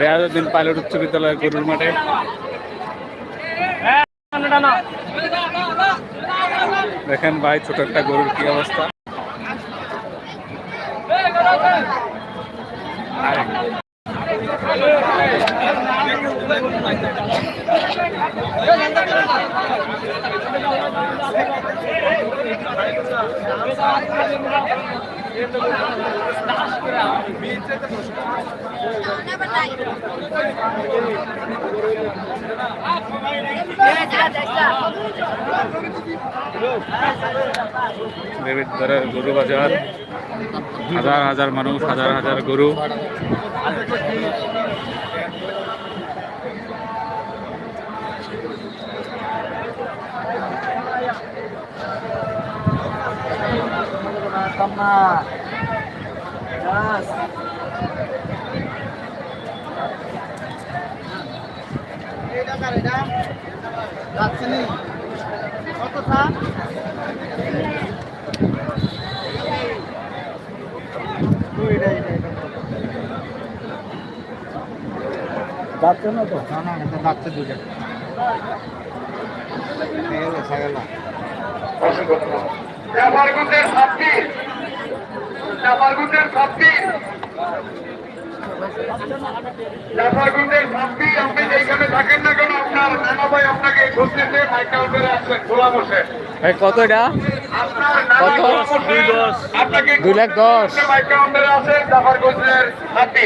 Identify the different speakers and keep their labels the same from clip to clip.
Speaker 1: Reazuddin pilot উচ্চ বিদ্যালয় গরুর মাঠে। দেখেন ভাই ছোট একটা গরুর কি অবস্থা। দেবের গরু বাজার হাজার হাজার মানুষ হাজার হাজার গরু
Speaker 2: যাচ্ছে না। তো? না না এটা যাচ্ছে দুটো
Speaker 3: জাফরগুন্দের ছাব্বিশ শক্তি শক্তি আপনি যেখানে থাকেন না কেন আপনার নানা ভাই আপনাকে খুঁজতেছে মাইকাল করে আসবেন খোলা বসে
Speaker 1: কত এটা
Speaker 3: আপনার
Speaker 1: কত?
Speaker 3: আপনাকে
Speaker 1: দুই লাখ দশ।
Speaker 3: মাইকেল আছে আসেন ছাব্বিশ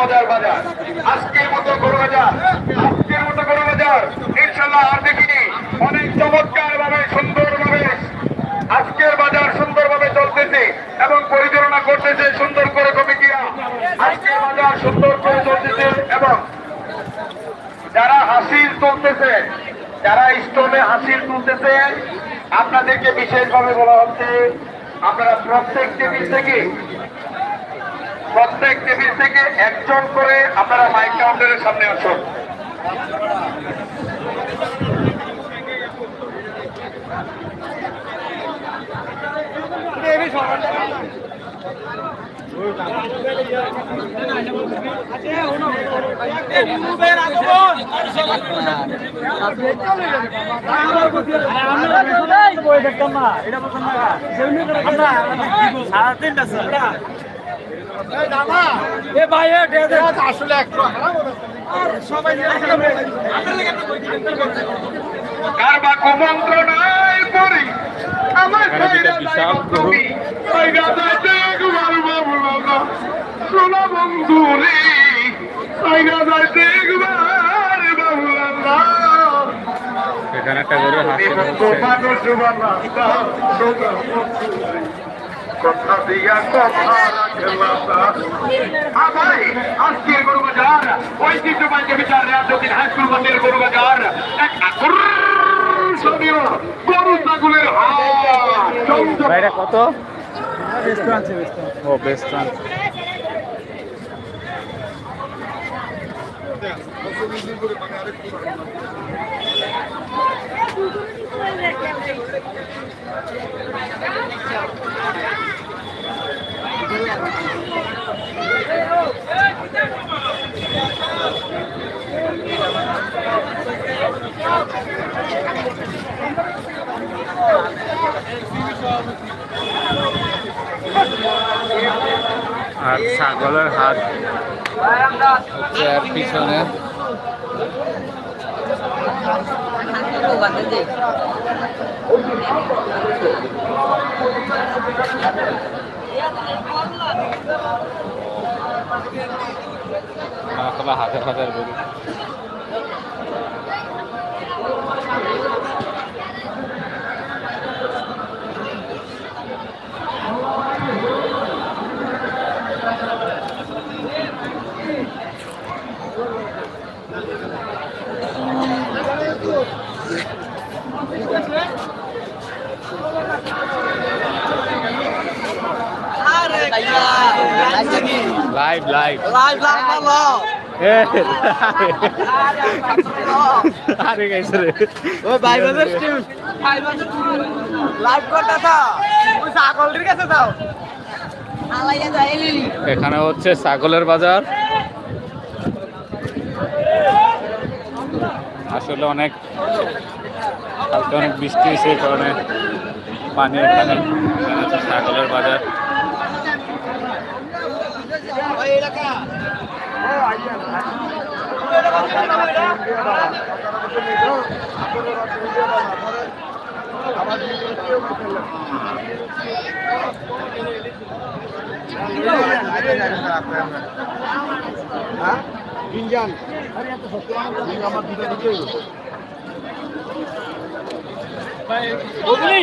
Speaker 3: মজার বাজার আজকের বাজার সুন্দর ভাবে চলতেছে এবং পরিচালনা করতেছে সুন্দর করে কমিটিরা। আজকের বাজার সুন্দর করে চলতেছে এবং যারা হাসিল তুলতেছে, যারা স্টোনে হাসিল তুলতেছে, আপনাদেরকে বিশেষভাবে বলা হচ্ছে, আপনারা প্রত্যেক টেবিল থেকে প্রত্যেক টেবিল থেকে একজন করে আপনারা মাইক কাউন্টারের সামনে আসুন। কার বা শোনা বন্ধু রে।
Speaker 1: এখানে একটা গরু হাসি
Speaker 3: কথা দিয়া কথা রাখলাম ভাই আজকের গরু বাজার ঐতিহ্যবাহী বিচার রাজনীতির হাই স্কুল গরু বাজার। গরু ছাগলের হাট।
Speaker 1: কত? ও বেস্ট আর ছাগলের হাত হচ্ছে আর পিছনে হাজার হাজার গরু লাইভ লাইভ
Speaker 2: লাইভ
Speaker 1: আরে গেছে রে
Speaker 2: ওই ভাই বাজার স্টিম ভাই বাজার লাইভ করতে থাও ওই ছাগলের কাছে দাও
Speaker 1: এখানে হচ্ছে ছাগলের বাজার। আসলে অনেক কালকে অনেক বৃষ্টি হয়েছে এই কারণে পানি এখানে ছাগলের বাজার।
Speaker 2: ইঞ্জান আমার দুটো দিকে বুঝলি